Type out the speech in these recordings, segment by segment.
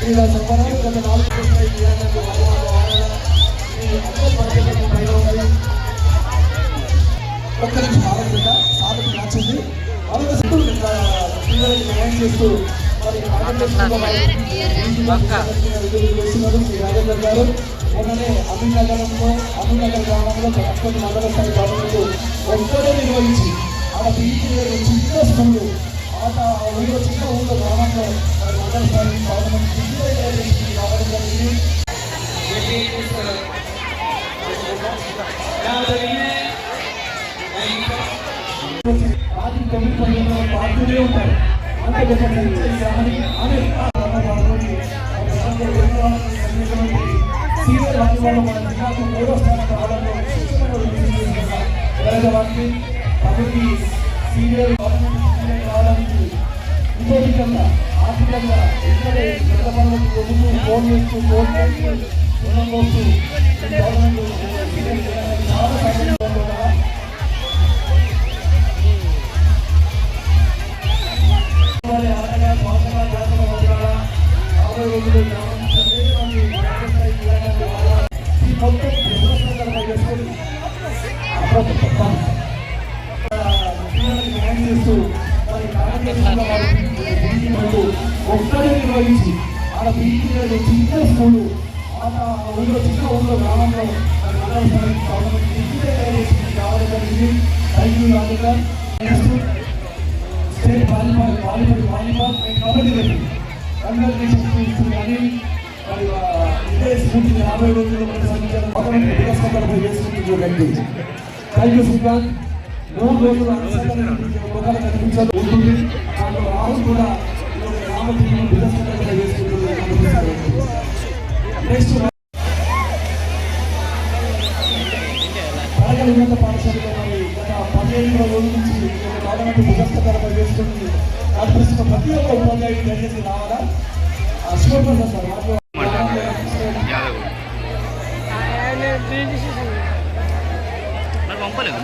క్రీడా సంబరాలు గత నాలుగు ఒక్క నిమిషం ఆరోగ్యంగా నచ్చింది మరొక సిద్ధులు పిల్లలకి న్యాయం చేస్తూ మరి ఆంధ్రప్రదేశ్లో చేస్తున్నారు శ్రీ రాజేంద్ర గారు గ్రామంలో అక్కడ మండల స్థాయి గవర్నమెంట్ ఒక్కడే నిర్వహించి ఆడ పీఈటీ చిన్న స్కూలు ఆట ఊళ్ళో చిన్న ఊళ్ళో గ్రామంలో మండల స్థాయి రావడం జరిగింది తొమ్మిది పదిహేను పార్టీలే ఉంటారు. అంత గొప్ప చరిత్ర ఈ గ్రామానికి అని సీనియర్ వాలీబాల్ మన జిల్లాకు మూడో కాబట్టి సీనియర్ గవర్నమెంట్ సీనియర్ కావడానికి ఆర్థికంగా ఇక్కడే పెద్ద పనులకు ముందు ఫోన్ చేస్తూ ఫోన్ చేస్తూ గవర్నమెంట్ చాలా రావడం జరిగింది thank state volleyball volleyball volleyball kabaddi congratulations మరి ఇదే యాభై రోజుల్లో థ్యాంక్ యూ మూడు రోజులు అనుసంధానం కనిపించాలి ఉంటుంది దాంట్లో రాహుల్ కూడా నెక్స్ట్ బాలల ఉన్నత పాఠశాలలో మరి గత పదిహేను రోజుల నుంచి గవర్నమెంట్ పురస్కారాలు చేసుకుంటుంది నడిపిస్తున్న ప్రతి ఒక్క ఉపాధ్యాయుడు దయచేసి రావాలా? శివప్రసాద్ సార్ మాకు పంపలేదు.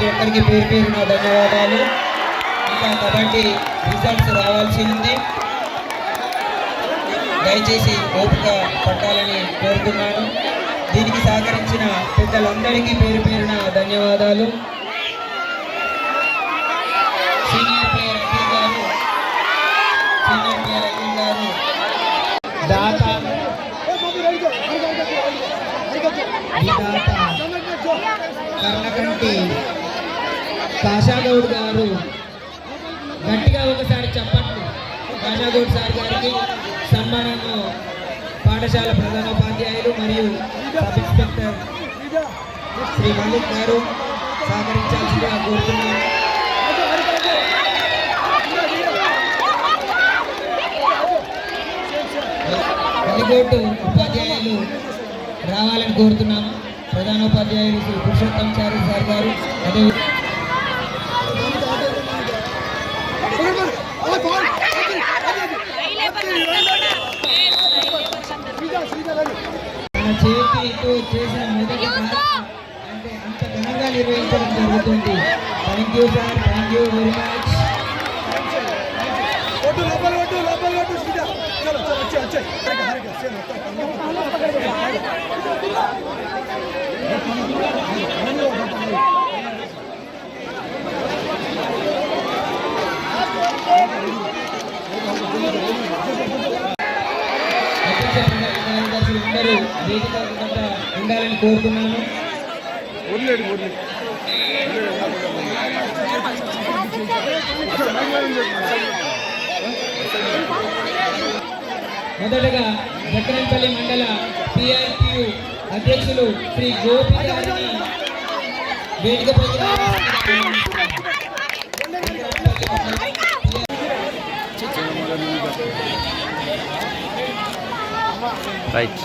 ప్రతి ఒక్కరికి పేరు పేరున ధన్యవాదాలు. ఇంకా కబడ్డీ రిజల్ట్స్ రావాల్సి ఉంది. దయచేసి ఓపిక పట్టాలని కోరుతున్నాను. దీనికి సహకరించిన పెద్దలందరికీ పేరు పేరున ధన్యవాదాలు. సీనియర్ ప్లేయర్ అఖిల్ గారు సీనియర్ ప్లేయర్ అఖిల్ గారు. దాత విధాత కర్ణకంటి కాషాగౌడ్ గారు గట్టిగా ఒకసారి చెప్పండి కాషాగౌడ్ సార్ గారికి సన్మానంలో పాఠశాల ప్రధానోపాధ్యాయులు మరియు సబ్ ఇన్స్పెక్టర్ శ్రీ మల్లిక్ గారు సహకరించాల్సిందిగా కోరుతున్నాను. వెలిగోటు ఉపాధ్యాయులు రావాలని కోరుతున్నాము. ప్రధానోపాధ్యాయులు శ్రీ పురుషోత్తం చారి సార్ గారు అదే మన చేతితో చేసిన మొదటి అంటే అంత ఘనంగా నిర్వహించడం జరుగుతుంది. Thank you sir thank you very much vote లోపల ఓటు లోపల ఓటు సీదా చలో చలో వచ్చే వచ్చే. హరిక హరిక సేన అధ్యక్ష ప్రధాన కార్యదర్శులు అందరూ వేదిక వద్ద ఉండాలని కోరుతున్నాను. మొదటగా జక్కరంపల్లి మండల పిఐటియు అధ్యక్షులు శ్రీ గోపి గారిని వేదికపైకి రైట్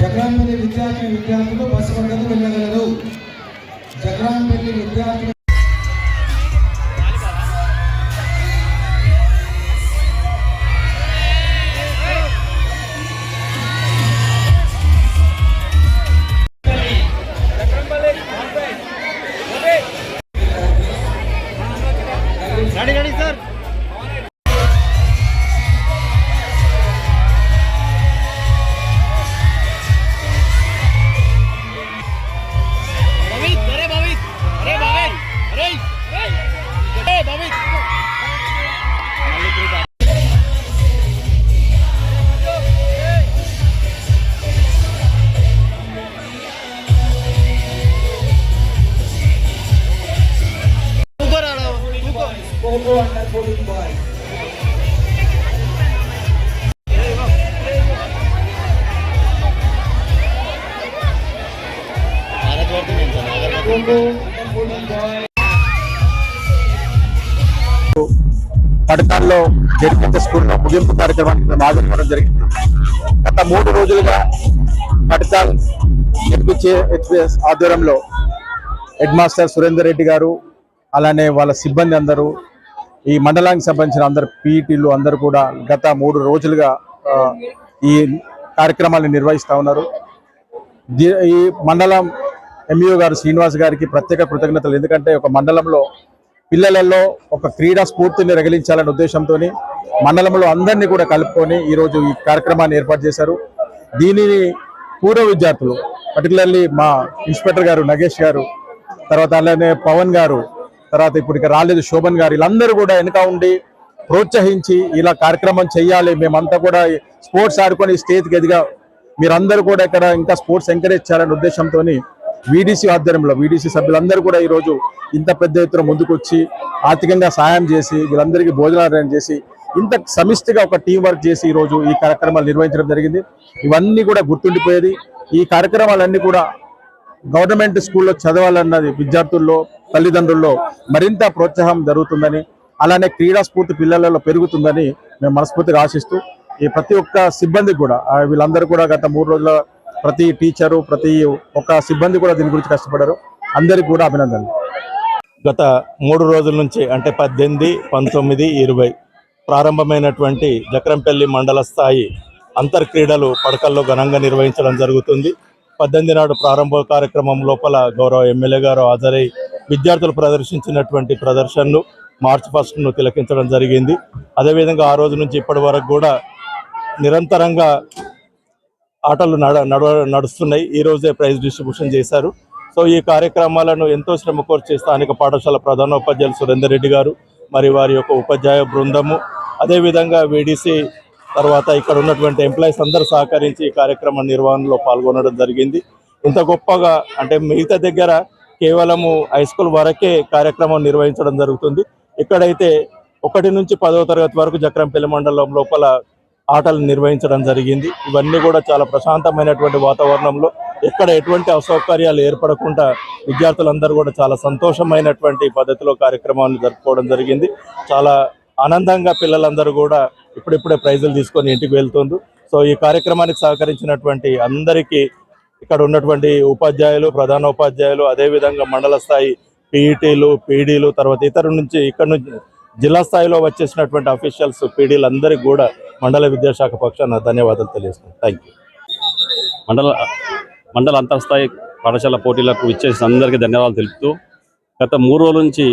జగరాంపల్లి విద్యార్థి విద్యార్థులు బస్సు పడగలు వెళ్ళగలరు. జగరాంపల్లి విద్యార్థులు పడతాల్లో జరిపించే స్కూల్లో ముగింపు కార్యక్రమానికి మేము జరిగింది. గత మూడు రోజులుగా పడతాల్ హెచ్పిఎస్ ఆధ్వర్యంలో హెడ్ మాస్టర్ సురేందర్ రెడ్డి గారు అలానే వాళ్ళ సిబ్బంది అందరూ ఈ మండలానికి సంబంధించిన అందరు పీఈటీలు అందరూ కూడా గత మూడు రోజులుగా ఈ కార్యక్రమాన్ని నిర్వహిస్తూ ఉన్నారు. ఈ మండలం ఎంఈఓ గారు శ్రీనివాస్ గారికి ప్రత్యేక కృతజ్ఞతలు. ఎందుకంటే ఒక మండలంలో పిల్లలలో ఒక క్రీడా స్ఫూర్తిని రగిలించాలనే ఉద్దేశంతో మండలంలో అందరినీ కూడా కలుపుకొని ఈరోజు ఈ కార్యక్రమాన్ని ఏర్పాటు చేశారు. దీనిని పూర్వ విద్యార్థులు పర్టికులర్లీ మా ఇన్స్పెక్టర్ గారు నగేష్ గారు తర్వాత అలానే పవన్ గారు తర్వాత ఇప్పుడు ఇక రాలేదు శోభన్ గారు వీళ్ళందరూ కూడా వెనుక ఉండి ప్రోత్సహించి ఇలా కార్యక్రమం చేయాలి. మేమంతా కూడా స్పోర్ట్స్ ఆడుకొని స్టేజ్కి ఎదిగా మీరందరూ కూడా ఇక్కడ ఇంకా స్పోర్ట్స్ ఎంకరేజ్ చేయాలనే ఉద్దేశంతో వీడీసీ ఆధ్వర్యంలో వీడీసీ సభ్యులందరూ కూడా ఈరోజు ఇంత పెద్ద ఎత్తున ముందుకొచ్చి ఆర్థికంగా సాయం చేసి వీళ్ళందరికీ భోజనాలు చేసి ఇంత సమిష్టిగా ఒక టీం వర్క్ చేసి ఈరోజు ఈ కార్యక్రమాలు నిర్వహించడం జరిగింది. ఇవన్నీ కూడా గుర్తుండిపోయేది. ఈ కార్యక్రమాలన్నీ కూడా గవర్నమెంట్ స్కూల్లో చదవాలన్నది విద్యార్థుల్లో తల్లిదండ్రుల్లో మరింత ప్రోత్సాహం జరుగుతుందని అలానే క్రీడా స్ఫూర్తి పిల్లలలో పెరుగుతుందని మేము మనస్ఫూర్తిగా ఆశిస్తూ ఈ ప్రతి ఒక్క సిబ్బందికి కూడా వీళ్ళందరూ కూడా గత మూడు రోజుల ప్రతి టీచరు ప్రతి ఒక్క సిబ్బంది కూడా దీని గురించి కష్టపడారు. అందరికీ కూడా అభినందనలు. గత మూడు రోజుల నుంచి అంటే పద్దెనిమిది పంతొమ్మిది ఇరవై ప్రారంభమైనటువంటి జక్రంపల్లి మండల స్థాయి అంతర్ క్రీడలు పడకల్లో ఘనంగా నిర్వహించడం జరుగుతుంది. పద్దెనిమిది నాడు ప్రారంభ కార్యక్రమం లోపల గౌరవ ఎమ్మెల్యే గారు హాజరై విద్యార్థులు ప్రదర్శించినటువంటి ప్రదర్శనలు మార్చ్ ఫస్ట్ను తిలకించడం జరిగింది. అదేవిధంగా ఆ రోజు నుంచి ఇప్పటి వరకు కూడా నిరంతరంగా ఆటలు నడ నడవ నడుస్తున్నాయి. ఈ రోజే ప్రైజ్ డిస్ట్రిబ్యూషన్ చేశారు. సో ఈ కార్యక్రమాలను ఎంతో శ్రమ కోర్చి స్థానిక పాఠశాల ప్రధానోపాధ్యాయులు సురేందర్ రెడ్డి గారు మరి వారి యొక్క ఉపాధ్యాయ బృందము అదేవిధంగా వీడీసీ తర్వాత ఇక్కడ ఉన్నటువంటి ఎంప్లాయీస్ అందరూ సహకరించి ఈ కార్యక్రమ నిర్వహణలో పాల్గొనడం జరిగింది. ఇంత గొప్పగా అంటే మిగతా దగ్గర కేవలము హై స్కూల్ వరకే కార్యక్రమం నిర్వహించడం జరుగుతుంది. ఇక్కడైతే ఒకటి నుంచి పదవ తరగతి వరకు జక్రంపల్లి మండలం లోపల ఆటలు నిర్వహించడం జరిగింది. ఇవన్నీ కూడా చాలా ప్రశాంతమైనటువంటి వాతావరణంలో ఎక్కడ ఎటువంటి అసౌకర్యాలు ఏర్పడకుండా విద్యార్థులందరూ కూడా చాలా సంతోషమైనటువంటి పద్ధతిలో కార్యక్రమాన్ని జరుపుకోవడం జరిగింది. చాలా ఆనందంగా పిల్లలందరూ కూడా ఇప్పుడిప్పుడే ప్రైజులు తీసుకొని ఇంటికి వెళ్తుంది సో ఈ కార్యక్రమానికి సహకరించినటువంటి అందరికీ ఇక్కడ ఉన్నటువంటి ఉపాధ్యాయులు ప్రధాన ఉపాధ్యాయులు అదేవిధంగా మండల స్థాయి పీఈటీలు పీడీలు తర్వాత ఇతర నుంచి ఇక్కడ నుంచి జిల్లా స్థాయిలో వచ్చేసినటువంటి అఫీషియల్స్ పీడీలు అందరికీ కూడా మండల విద్యాశాఖ పక్షాన ధన్యవాదాలు తెలియజేస్తున్నాను. థ్యాంక్ యూ మండల మండల అంతర్స్థాయి పాఠశాల పోటీలకు ఇచ్చేసిన అందరికీ ధన్యవాదాలు తెలుపుతూ గత మూడు రోజుల నుంచి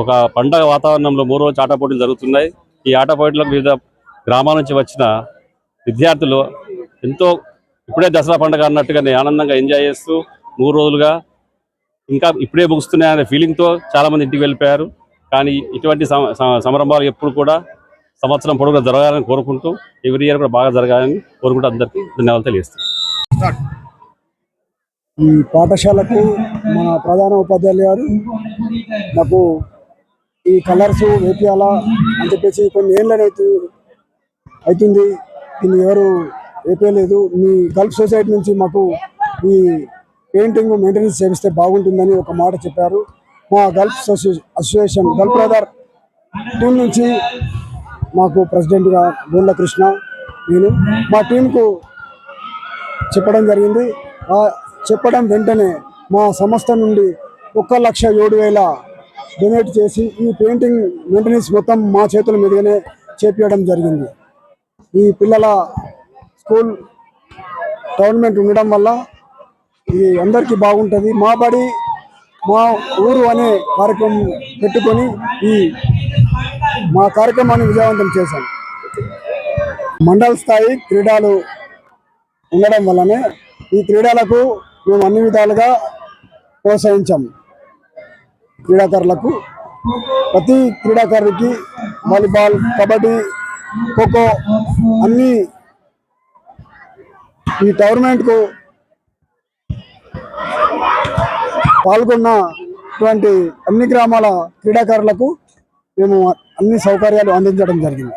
ఒక పండగ వాతావరణంలో మూడు రోజులు ఆట పోటీలు జరుగుతున్నాయి. ఈ ఆట పోటీలకు వివిధ గ్రామాల నుంచి వచ్చిన విద్యార్థులు ఎంతో ఇప్పుడే దసరా పండుగ అన్నట్టుగానే ఆనందంగా ఎంజాయ్ చేస్తూ మూడు రోజులుగా ఇంకా ఇప్పుడే ముగుస్తున్నాయనే ఫీలింగ్తో చాలామంది ఇంటికి వెళ్ళిపోయారు. కానీ ఇటువంటి సంరంభాలు ఎప్పుడు కూడా సంవత్సరం పొడవుగా జరగాలని కోరుకుంటూ ఎవ్రీ ఇయర్ కూడా బాగా జరగాలని కోరుకుంటూ అందరికీ ధన్యవాదాలు తెలియజేస్తాను ఈ పాఠశాలకు మన ప్రధాన ఉపాధ్యాయులు గారు మాకు ఈ కలర్స్ వేపియాలా అని చెప్పేసి కొన్ని ఏళ్ళని అవుతు అవుతుంది. దీన్ని ఎవరు వేపేయలేదు. మీ గల్ఫ్ సొసైటీ నుంచి మాకు ఈ పెయింటింగ్ మెయింటెనెన్స్ చేపిస్తే బాగుంటుందని ఒక మాట చెప్పారు. మా గల్ఫ్ సొసై- అసోసియేషన్ గల్ఫ్ బ్రదర్ టీం నుంచి మాకు ప్రెసిడెంట్గా గోండ్ల కృష్ణ నేను మా టీంకు చెప్పడం జరిగింది. ఆ చెప్పడం వెంటనే మా సంస్థ నుండి ఒక్క లక్ష ఏడు వేల డొనేట్ చేసి ఈ పెయింటింగ్ మెయింటెనెన్స్ మొత్తం మా చేతుల మీదుగానే చేపించడం జరిగింది. ఈ పిల్లల స్కూల్ గవర్నమెంట్ ఉండడం వల్ల ఇది అందరికీ బాగుంటుంది. మా బడి మా ఊరు అనే కార్యక్రమం పెట్టుకొని ఈ మా కార్యక్రమాన్ని విజయవంతం చేశాం. మండల స్థాయి క్రీడలు ఉండడం వల్లనే ఈ క్రీడలకు మేము అన్ని విధాలుగా ప్రోత్సహించాం. క్రీడాకారులకు ప్రతి క్రీడాకారుడికి వాలీబాల్ కబడ్డీ ఖోఖో అన్నీ ఈ టోర్నమెంట్కు పాల్గొన్నటువంటి అన్ని గ్రామాల క్రీడాకారులకు మేము అన్ని సౌకర్యాలు అందించడం జరిగింది.